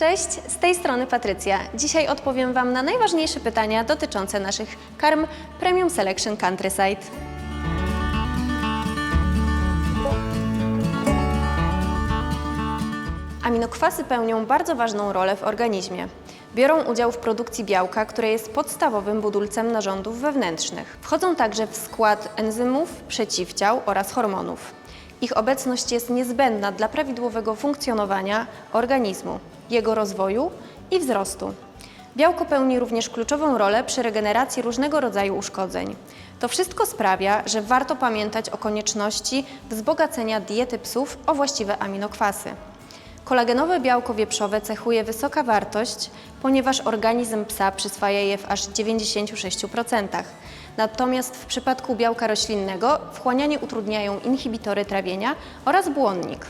Cześć, z tej strony Patrycja. Dzisiaj odpowiem Wam na najważniejsze pytania dotyczące naszych karm Premium Selection Countryside. Aminokwasy pełnią bardzo ważną rolę w organizmie. Biorą udział w produkcji białka, które jest podstawowym budulcem narządów wewnętrznych. Wchodzą także w skład enzymów, przeciwciał oraz hormonów. Ich obecność jest niezbędna dla prawidłowego funkcjonowania organizmu, jego rozwoju i wzrostu. Białko pełni również kluczową rolę przy regeneracji różnego rodzaju uszkodzeń. To wszystko sprawia, że warto pamiętać o konieczności wzbogacenia diety psów o właściwe aminokwasy. Kolagenowe białko wieprzowe cechuje wysoka wartość, ponieważ organizm psa przyswaja je w aż 96%. Natomiast w przypadku białka roślinnego wchłanianie utrudniają inhibitory trawienia oraz błonnik.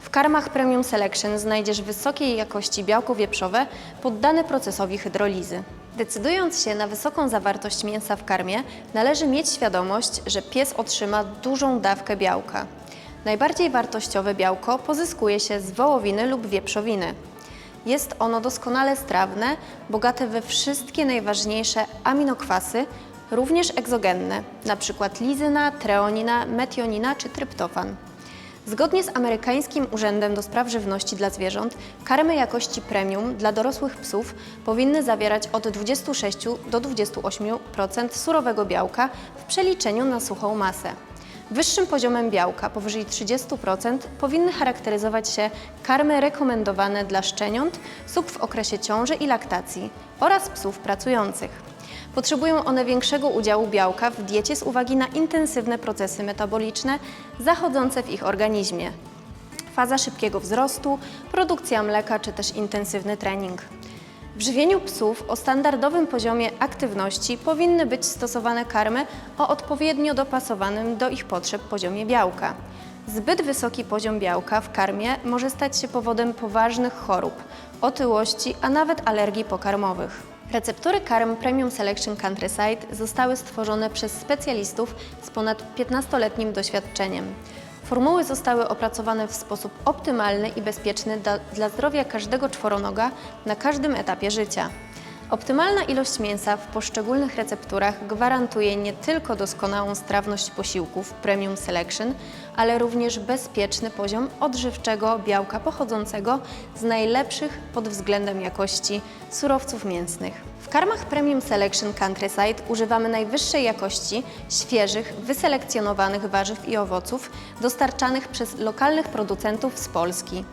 W karmach Premium Selection znajdziesz wysokiej jakości białko wieprzowe poddane procesowi hydrolizy. Decydując się na wysoką zawartość mięsa w karmie, należy mieć świadomość, że pies otrzyma dużą dawkę białka. Najbardziej wartościowe białko pozyskuje się z wołowiny lub wieprzowiny. Jest ono doskonale strawne, bogate we wszystkie najważniejsze aminokwasy, również egzogenne, np. lizyna, treonina, metionina czy tryptofan. Zgodnie z amerykańskim Urzędem do Spraw Żywności dla Zwierząt, karmy jakości premium dla dorosłych psów powinny zawierać od 26 do 28% surowego białka w przeliczeniu na suchą masę. Wyższym poziomem białka, powyżej 30%, powinny charakteryzować się karmy rekomendowane dla szczeniąt, suk w okresie ciąży i laktacji oraz psów pracujących. Potrzebują one większego udziału białka w diecie z uwagi na intensywne procesy metaboliczne zachodzące w ich organizmie. Faza szybkiego wzrostu, produkcja mleka czy też intensywny trening. W żywieniu psów o standardowym poziomie aktywności powinny być stosowane karmy o odpowiednio dopasowanym do ich potrzeb poziomie białka. Zbyt wysoki poziom białka w karmie może stać się powodem poważnych chorób, otyłości, a nawet alergii pokarmowych. Receptury karm Premium Selection Countryside zostały stworzone przez specjalistów z ponad 15-letnim doświadczeniem. Formuły zostały opracowane w sposób optymalny i bezpieczny dla, zdrowia każdego czworonoga na każdym etapie życia. Optymalna ilość mięsa w poszczególnych recepturach gwarantuje nie tylko doskonałą strawność posiłków Premium Selection, ale również bezpieczny poziom odżywczego białka pochodzącego z najlepszych pod względem jakości surowców mięsnych. W karmach Premium Selection Countryside używamy najwyższej jakości, świeżych, wyselekcjonowanych warzyw i owoców dostarczanych przez lokalnych producentów z Polski.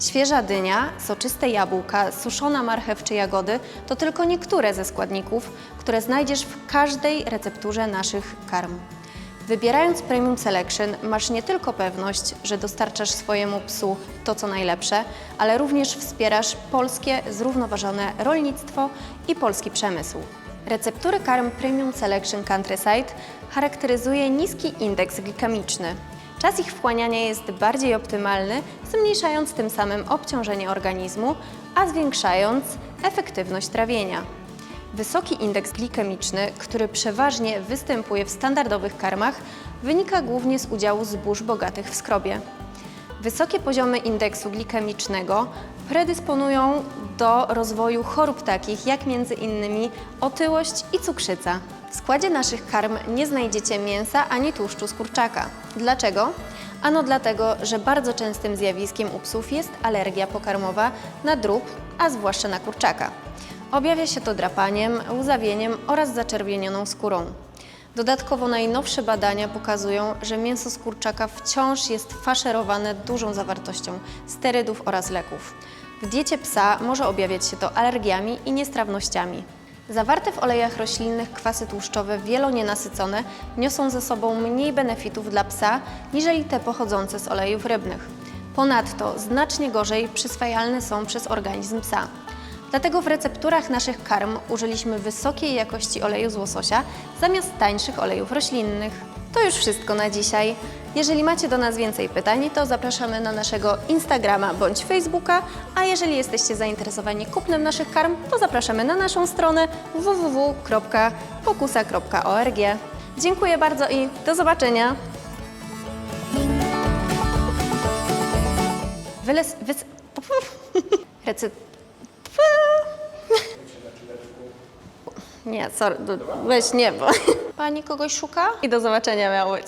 Świeża dynia, soczyste jabłka, suszona marchew czy jagody to tylko niektóre ze składników, które znajdziesz w każdej recepturze naszych karm. Wybierając Premium Selection masz nie tylko pewność, że dostarczasz swojemu psu to co najlepsze, ale również wspierasz polskie zrównoważone rolnictwo i polski przemysł. Receptury karm Premium Selection Countryside charakteryzuje niski indeks glikemiczny. Czas ich wchłaniania jest bardziej optymalny, zmniejszając tym samym obciążenie organizmu, a zwiększając efektywność trawienia. Wysoki indeks glikemiczny, który przeważnie występuje w standardowych karmach, wynika głównie z udziału zbóż bogatych w skrobie. Wysokie poziomy indeksu glikemicznego predysponują do rozwoju chorób takich jak między innymi otyłość i cukrzyca. W składzie naszych karm nie znajdziecie mięsa ani tłuszczu z kurczaka. Dlaczego? Ano dlatego, że bardzo częstym zjawiskiem u psów jest alergia pokarmowa na drób, a zwłaszcza na kurczaka. Objawia się to drapaniem, łzawieniem oraz zaczerwienioną skórą. Dodatkowo najnowsze badania pokazują, że mięso z kurczaka wciąż jest faszerowane dużą zawartością sterydów oraz leków. W diecie psa może objawiać się to alergiami i niestrawnościami. Zawarte w olejach roślinnych kwasy tłuszczowe wielonienasycone niosą ze sobą mniej benefitów dla psa niżeli te pochodzące z olejów rybnych. Ponadto znacznie gorzej przyswajalne są przez organizm psa. Dlatego w recepturach naszych karm użyliśmy wysokiej jakości oleju z łososia zamiast tańszych olejów roślinnych. To już wszystko na dzisiaj. Jeżeli macie do nas więcej pytań, to zapraszamy na naszego Instagrama bądź Facebooka, a jeżeli jesteście zainteresowani kupnem naszych karm, to zapraszamy na naszą stronę www.pokusa.org. Dziękuję bardzo i do zobaczenia! Wyles... Wys... Recy... Nie, sorry, weź nie, bo... Pani kogoś szuka? I do zobaczenia miało być.